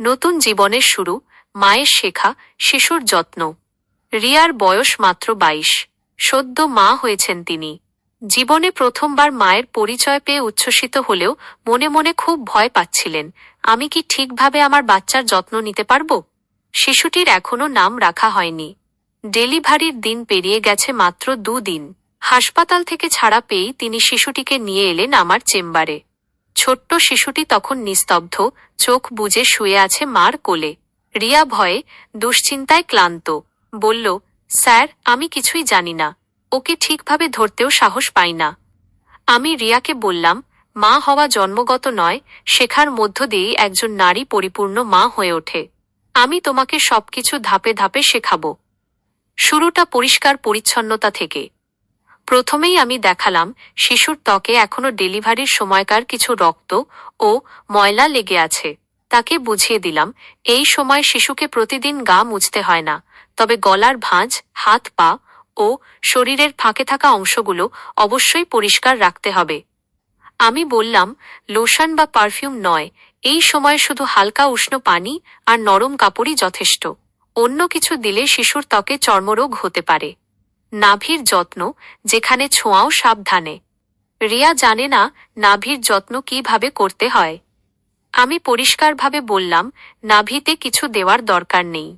নতুন জীবনের শুরু, মায়ের শেখা, শিশুর যত্ন। রিয়ার বয়স মাত্র বাইশ। সদ্য মা হয়েছেন তিনি। জীবনে প্রথমবার মায়ের পরিচয় পেয়ে উচ্ছ্বসিত হলেও মনে মনে খুব ভয় পাচ্ছিলেন। আমি কি ঠিকভাবে আমার বাচ্চার যত্ন নিতে পারব? শিশুটির এখনও নাম রাখা হয়নি। ডেলিভারির দিন পেরিয়ে গেছে মাত্র দুদিন। হাসপাতাল থেকে ছাড়া পেয়েই তিনি শিশুটিকে নিয়ে এলেন আমার চেম্বারে। ছোট্ট শিশুটি তখন নিস্তব্ধ, চোখ বুজে শুয়ে আছে মার কোলে। রিয়া ভয়ে দুশ্চিন্তায় ক্লান্ত। বলল, স্যার, আমি কিছুই জানি না। ওকে ঠিকভাবে ধরতেও সাহস পাই না। আমি রিয়াকে বললাম, মা হওয়া জন্মগত নয়, শেখার মধ্য দিয়েই একজন নারী পরিপূর্ণ মা হয়ে ওঠে। আমি তোমাকে সবকিছু ধাপে ধাপে শেখাব। শুরুটা পরিষ্কার পরিচ্ছন্নতা থেকে। প্রথমেই আমি দেখালাম, শিশুর ত্বকে এখনও ডেলিভারির সময়কার কিছু রক্ত ও ময়লা লেগে আছে। তাকে বুঝিয়ে দিলাম, এই সময় শিশুকে প্রতিদিন গা মুছতে হয় না, তবে গলার ভাঁজ, হাত পা ও শরীরের ফাঁকে থাকা অংশগুলো অবশ্যই পরিষ্কার রাখতে হবে। আমি বললাম, লোশন বা পারফিউম নয়, এই সময় শুধু হালকা উষ্ণ পানি আর নরম কাপড়ই যথেষ্ট। অন্য কিছু দিলে শিশুর ত্বকে চর্মরোগ হতে পারে। নাভির যত্ন, যেখানে ছোঁয়াও সাবধানে। রিয়া জানে না নাভির যত্ন কীভাবে করতে হয়। আমি পরিষ্কারভাবে বললাম, নাভিতে কিছু দেওয়ার দরকার নেই।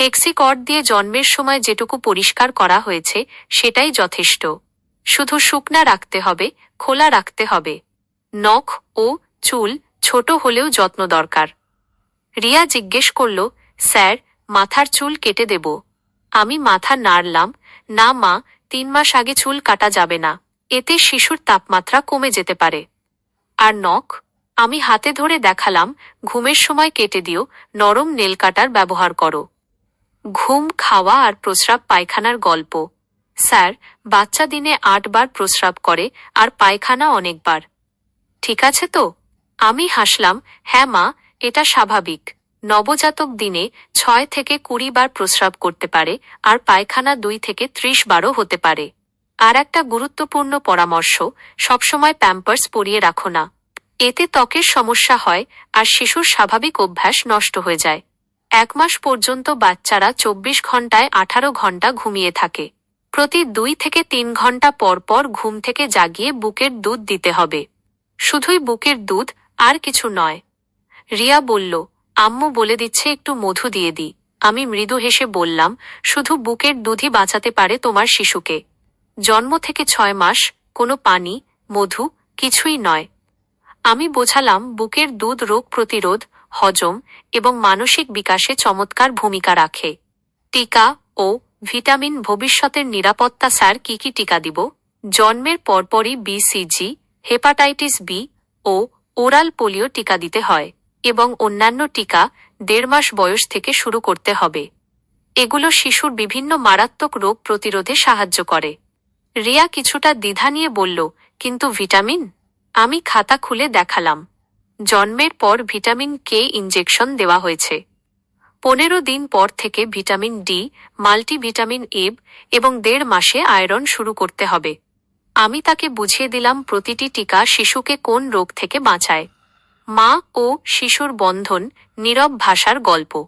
হেক্সিকর্ড দিয়ে জন্মের সময় যেটুকু পরিষ্কার করা হয়েছে, সেটাই যথেষ্ট। শুধু শুকনা রাখতে হবে, খোলা রাখতে হবে। নখ ও চুল ছোট হলেও যত্ন দরকার। রিয়া জিজ্ঞেস করল, স্যার, মাথার চুল কেটে দেব। আমি মাথা নাড়লাম, না মা, তিন মাস আগে চুল কাটা যাবে না। এতে শিশুর তাপমাত্রা কমে যেতে পারে। আর নখ, আমি হাতে ধরে দেখালাম, ঘুমের সময় কেটে দিও, নরম নেল কাটার ব্যবহার করো। ঘুম, খাওয়া আর প্রস্রাব পায়খানার গল্প। স্যার, বাচ্চা দিনে আটবার প্রস্রাব করে, আর পায়খানা অনেকবার। ঠিক আছে তো? আমি হাসলাম হ্যাঁ মা, এটা স্বাভাবিক। নবজাতক দিনে ছয় থেকে কুড়ি বার প্রস্রাব করতে পারে, আর পায়খানা দুই থেকে ত্রিশ বারও হতে পারে। আর একটা গুরুত্বপূর্ণ পরামর্শ, সবসময় প্যাম্পার্স পরিয়ে রাখো না। এতে ত্বকের সমস্যা হয়, আর শিশুর স্বাভাবিক অভ্যাস নষ্ট হয়ে যায়। এক মাস পর্যন্ত বাচ্চারা চব্বিশ ঘন্টায় আঠারো ঘণ্টা ঘুমিয়ে থাকে। প্রতি দুই থেকে তিন ঘণ্টা পর পর ঘুম থেকে জাগিয়ে বুকের দুধ দিতে হবে। শুধুই বুকের দুধ আর কিছু নয়। রিয়া বলল আম্মু বলে দিচ্ছে, একটু মধু দিয়ে দিই আমি মৃদু হেসে বললাম, শুধু বুকের দুধই বাঁচাতে পারে তোমার শিশুকে। জন্ম থেকে ছয় মাস, কোনো পানি, মধু, কিছুই নয়। আমি বোঝালাম, বুকের দুধ রোগ প্রতিরোধ, হজম এবং মানসিক বিকাশে চমৎকার ভূমিকা রাখে। টিকা ও ভিটামিন ভবিষ্যতের নিরাপত্তা, স্যার, কি কি টিকা দিব? জন্মের পরপরই বিসিজি হেপাটাইটিস বি ও ওরাল পোলিও টিকা দিতে হয়। এবং অন্যান্য টিকা দেড় মাস বয়স থেকে শুরু করতে হবে। এগুলো শিশুর বিভিন্ন মারাত্মক রোগ প্রতিরোধে সাহায্য করে। রিয়া কিছুটা দ্বিধা নিয়ে বলল, কিন্তু ভিটামিন? আমি খাতা খুলে দেখালাম। জন্মের পর ভিটামিন কে ইনজেকশন দেওয়া হয়েছে। পনেরো দিন পর থেকে ভিটামিন ডি মাল্টিভিটামিন এব এবং দেড় মাসে আয়রন শুরু করতে হবে। আমি তাকে বুঝিয়ে দিলাম প্রতিটি টিকা শিশুকে কোন রোগ থেকে বাঁচায়। মা ও শিশুর বন্ধন নীরব ভাষার গল্প।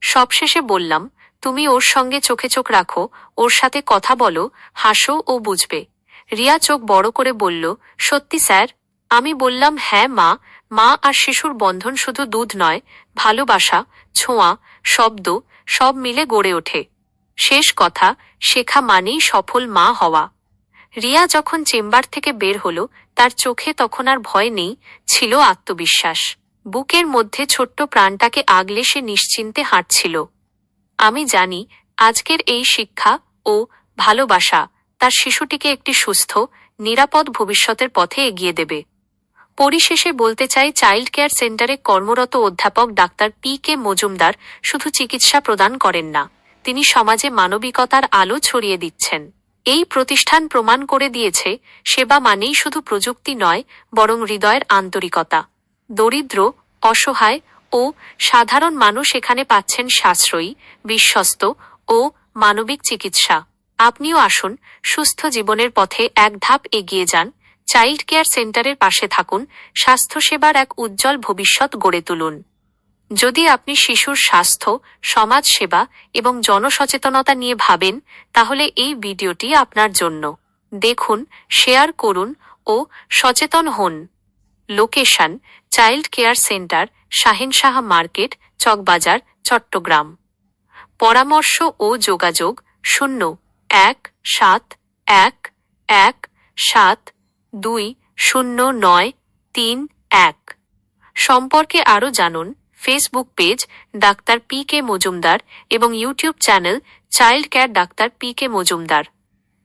সবশেষে বললাম, তুমি ওর সঙ্গে চোখে চোখ রাখো, ওর সাথে কথা বলো, হাসো ও বুঝবে। রিয়া চোখ বড় করে বলল, সত্যি স্যার, আমি বললাম হ্যাঁ মা মা আর শিশুর বন্ধন শুধু দুধ নয়, ভালোবাসা, ছোঁয়া, শব্দ, সব মিলে গড়ে ওঠে। শেষ কথা, শেখা মানেই সফল মা হওয়া। রিয়া যখন চেম্বার থেকে বের হলো, তার চোখে তখন আর ভয় নেই, ছিল আত্মবিশ্বাস। বুকের মধ্যে ছোট্ট প্রাণটাকে আগলে সে নিশ্চিন্তে হাঁটছিল। আমি জানি, আজকের এই শিক্ষা ও ভালোবাসা তার শিশুটিকে একটি সুস্থ, নিরাপদ ভবিষ্যতের পথে এগিয়ে দেবে। পরিশেষে বলতে চাই, চাইল্ড কেয়ার সেন্টারে কর্মরত অধ্যাপক ডাক্তার পি কে মজুমদার শুধু চিকিৎসা প্রদান করেন না, তিনি সমাজে মানবিকতার আলো ছড়িয়ে দিচ্ছেন। এই প্রতিষ্ঠান প্রমাণ করে দিয়েছে, সেবা মানেই শুধু প্রযুক্তি নয়, বরং হৃদয়ের আন্তরিকতা। দরিদ্র, অসহায় ও সাধারণ মানুষ এখানে পাচ্ছেন সাশ্রয়ী, বিশ্বস্ত ও মানবিক চিকিৎসা। আপনিও আসুন, সুস্থ জীবনের পথে এক ধাপ এগিয়ে যান, চাইল্ড কেয়ার সেন্টারের পাশে থাকুন, স্বাস্থ্যসেবার এক উজ্জ্বল ভবিষ্যৎ গড়ে তুলুন। যদি আপনি শিশুর স্বাস্থ্য সমাজ সেবা এবং জনসচেতনতা নিয়ে ভাবেন, তাহলে এই ভিডিওটি আপনার জন্য। দেখুন, শেয়ার করুন ও সচেতন হন। Location, child care centre, Shahinshah market, Chawkbazar, Chattogram. পরামর্শ ও যোগাযোগ শূন্য, এক, সাত, এক এক, সাত, দুই, শূন্য, নয়, তিন, এক। সম্পর্কে আরও জানুন Facebook page doctor P K Majumdar এবং YouTube channel child care doctor P K Majumdar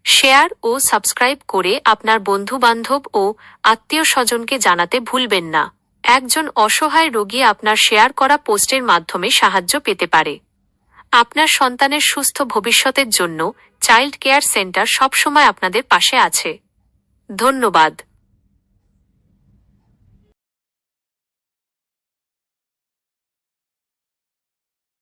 share ও সাবস্ক্রাইব করে আপনার বন্ধু বান্ধব ও আত্মীয় স্বজনকে জানাতে ভুলবেন না। একজন অসহায় রোগী আপনার শেয়ার করা পোস্টের মাধ্যমে সাহায্য পেতে পারে। আপনার সন্তানের সুস্থ ভবিষ্যতের জন্য চাইল্ড কেয়ার সেন্টার সবসময় আপনাদের পাশে আছে। ধন্যবাদ।